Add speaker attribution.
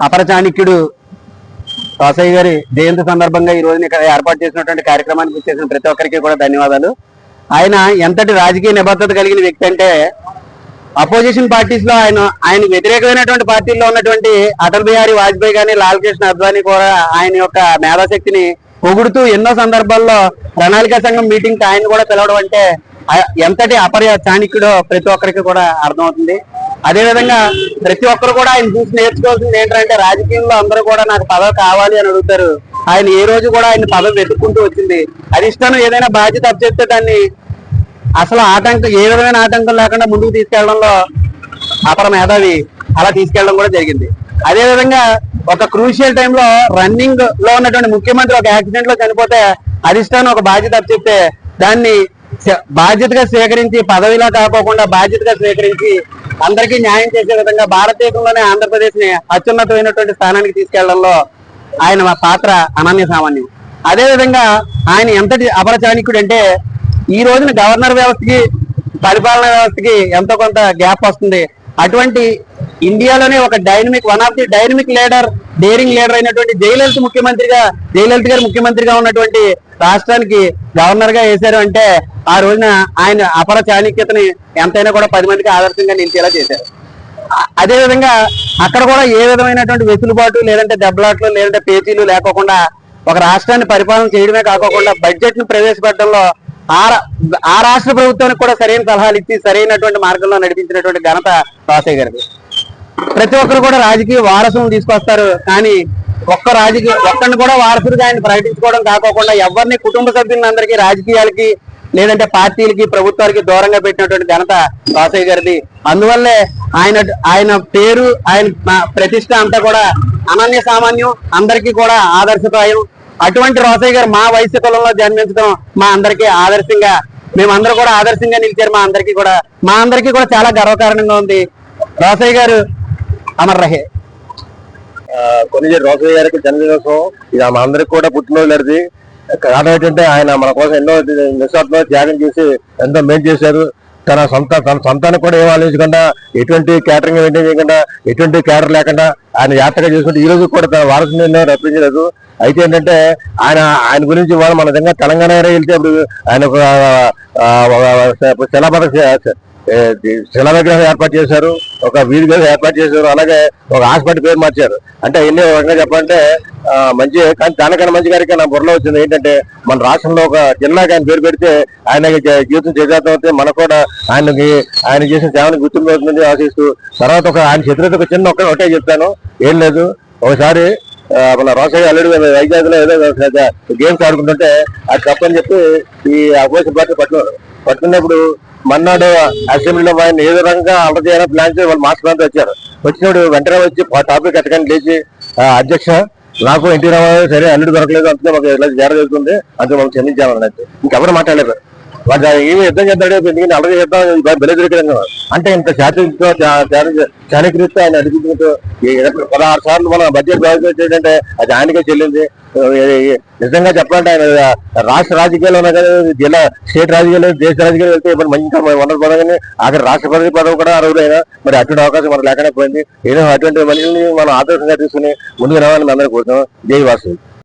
Speaker 1: అపరచాణిక్యుడు రాసయ్య గారి జయంతి సందర్భంగా ఈ రోజున ఇక్కడ ఏర్పాటు చేసినటువంటి కార్యక్రమానికి చేసిన ప్రతి ఒక్కరికి కూడా ధన్యవాదాలు. ఆయన ఎంతటి రాజకీయ నిబద్ధత కలిగిన వ్యక్తి అంటే అపోజిషన్ పార్టీస్లో ఆయన ఆయన వ్యతిరేకమైనటువంటి పార్టీల్లో ఉన్నటువంటి అటల్ బిహారీ వాజ్పేయి గాని లాల్ కృష్ణ అద్వానీ కూడా ఆయన యొక్క మేధాశక్తిని పొగుడుతూ ఎన్నో సందర్భాల్లో ప్రణాళిక సంఘం మీటింగ్కి ఆయన కూడా పిలవడం అంటే ఎంతటి అపర్య చాణిక్యుడో ప్రతి ఒక్కరికి కూడా అర్థమవుతుంది. అదే విధంగా ప్రతి ఒక్కరు కూడా ఆయన చూసి నేర్చుకోవాల్సింది ఏంటంటే రాజకీయంలో అందరూ కూడా నాకు పదవి కావాలి అని అడుగుతారు. ఆయన ఏ రోజు కూడా ఆయన పదవి వెతుక్కుంటూ వచ్చింది. అధిష్టానం ఏదైనా బాధ్యత అప్పచెప్తే దాన్ని అసలు ఆటంకం ఏ విధమైన ఆటంకం లేకుండా ముందుకు తీసుకెళ్ళడంలో అపర మేధావి అలా తీసుకెళ్ళడం కూడా జరిగింది. అదే విధంగా ఒక క్రూషియల్ టైంలో రన్నింగ్లో ఉన్నటువంటి ముఖ్యమంత్రి ఒక యాక్సిడెంట్లో చనిపోతే అధిష్టానం ఒక బాధ్యత అప్పచెప్తే దాన్ని బాధ్యతగా స్వీకరించి పదవిలా కాకోకుండా బాధ్యతగా స్వీకరించి అందరికీ న్యాయం చేసే విధంగా భారతదేశంలోనే ఆంధ్రప్రదేశ్ని అత్యున్నతమైనటువంటి స్థానానికి తీసుకెళ్ళడంలో ఆయన పాత్ర అనన్య సామాన్యం అదే విధంగా ఆయన ఎంతటి అపర అంటే ఈ రోజున గవర్నర్ వ్యవస్థకి పరిపాలన వ్యవస్థకి ఎంతో కొంత గ్యాప్ వస్తుంది. అటువంటి ఇండియాలోనే ఒక dynamic one of the dynamic leader daring leader అయినటువంటి జయలలిత ముఖ్యమంత్రిగా జయలలిత గారు ముఖ్యమంత్రిగా ఉన్నటువంటి రాష్ట్రానికి గవర్నర్గా వేశారు అంటే ఆ రోజున ఆయన అపర చాణక్యతని ఎంతైనా కూడా పది మందికి ఆదర్శంగా నిలిచేలా చేశారు. అదే విధంగా అక్కడ కూడా ఏ విధమైనటువంటి వెసులుబాటు లేదంటే దెబ్బలాట్లు లేదంటే పేచీలు లేకోకుండా ఒక రాష్ట్రాన్ని పరిపాలన చేయడమే కాకోకుండా బడ్జెట్ను ప్రవేశపెట్టడంలో ఆ రా- ఆ రాష్ట్ర ప్రభుత్వానికి కూడా సరైన సలహాలు ఇచ్చి సరైనటువంటి మార్గంలో నడిపించినటువంటి ఘనత రాసయ్య గారిది. ప్రతి ఒక్కరు కూడా రాజకీయ వారసును తీసుకొస్తారు కానీ ఒక్క రాజకీయ ఒక్కరిని కూడా వారసుడిగా ఆయన ప్రకటించుకోవడం కాకోకుండా ఎవరిని కుటుంబ సభ్యులందరికీ రాజకీయాలకి లేదంటే పార్టీలకి ప్రభుత్వాలకి దూరంగా పెట్టినటువంటి ఘనత వాసయ్య గారిది. అందువల్లే ఆయన ఆయన పేరు ఆయన ప్రతిష్ట అంతా కూడా అనన్య సామాన్యం అందరికీ కూడా ఆదర్శప్రాయం. అటువంటి రోసయ్య గారు మా వయసు కులంలో జన్మించడం మా అందరికీ ఆదర్శంగా మేమందరూ కూడా ఆదర్శంగా నిలిచారు. మా అందరికీ కూడా మా అందరికీ కూడా చాలా గర్వకారణంగా ఉంది. రోసయ్య గారు అమర్ రహే
Speaker 2: కొన్ని రోసయ్య గారికి జన్మదినోత్సవం ఇది మన అందరికి కూడా పుట్టినరోజు జరిగింది కారణం ఏంటంటే ఆయన మన కోసం ఎన్నో నిస్వార్థంగా త్యాగం చేసి ఎంతో మేలు చేశారు. తన సొంత తన సొంతానికి కూడా ఏం ఆలోచించకుండా ఎటువంటి క్యాటరింగ్ మెయింటైన్ చేయకుండా ఎటువంటి క్యాటర్ లేకుండా ఆయన యాత్రగా చేసుకుంటే ఈ రోజు కూడా తన వారసుని రప్పించలేదు. అయితే ఏంటంటే ఆయన ఆయన గురించి వాళ్ళు మన విధంగా తెలంగాణ వెళ్తే ఇప్పుడు ఆయన ఒక ఆ, శిలాపథ శిలా విగ్రహం ఏర్పాటు చేశారు. ఒక వీధి ఏర్పాటు చేశారు. అలాగే ఒక హాస్పిటల్ పేరు మార్చారు. అంటే ఎన్ని రకంగా చెప్పాలంటే మంచి కానీ దానికన్నా మంచి గారికి నా బుర్రలో వచ్చింది. ఏంటంటే మన రాష్ట్రంలో ఒక జిల్లాకి ఆయన పేరు పెడితే ఆయన జీవితం చేసేద్దాం అయితే మనకు కూడా ఆయనకి ఆయన చేసిన సేవను గుర్తింపు అవుతుందని ఆశిస్తూ తర్వాత ఒక ఆయన చిత్రత ఒక చిన్న ఒక ఒకటే చెప్తాను ఏం లేదు. ఒకసారి మన రోసయ్య అల్లుడు వైజాగ్లో ఏదో గేమ్స్ ఆడుకుంటుంటే అది తప్పని చెప్పి ఈ అపోజిషన్ పార్టీ పట్టు పట్టుకున్నప్పుడు మన్నాడు అసెంబ్లీలో ఆయన ఏదో రకంగా అమలు చేయాలని ప్లాన్ చేసి వాళ్ళు మాస్టర్ వచ్చారు. వచ్చినప్పుడు వెంటనే వచ్చి టాపిక్ ఎట్టకండి లేచి అధ్యక్ష నాకు ఎన్టీ రామారావు సరే అల్లుడు దొరకలేదు అంతే మాకు ఇలా జరగజరుగుతుంది అంతే మనం క్షమించాలన్నట్టు. ఇంకెవరు మాట్లాడలేదు వాడు ఏమి యుద్ధం చేద్దాడు ఎందుకంటే అలగ చేద్దాం బెలెదిరికడంగా అంటే ఇంత శాతంతో చాణక్యత ఆయన అడిగినట్టు పదహారు సార్లు మన బడ్జెట్ ఏంటంటే అది ఆయనకే చెల్లింది. నిజంగా చెప్పాలంటే ఆయన రాష్ట్ర రాజకీయాలు ఉన్నా కానీ జిల్లా స్టేట్ రాజకీయాలు దేశ రాజకీయాలు వెళ్తే ఇప్పుడు మంచి వందల పదవి రాష్ట్ర రాష్ట్రపతి పదవి కూడా అర్హుడైనా మరి అటువంటి అవకాశం మనకు లేకుండా పోయింది. ఏదో అటువంటి మనుషుల్ని మనం ఆదర్శంగా తీసుకుని ముందుకు రావాలని అందరూ కోరుతాం జై వాసు.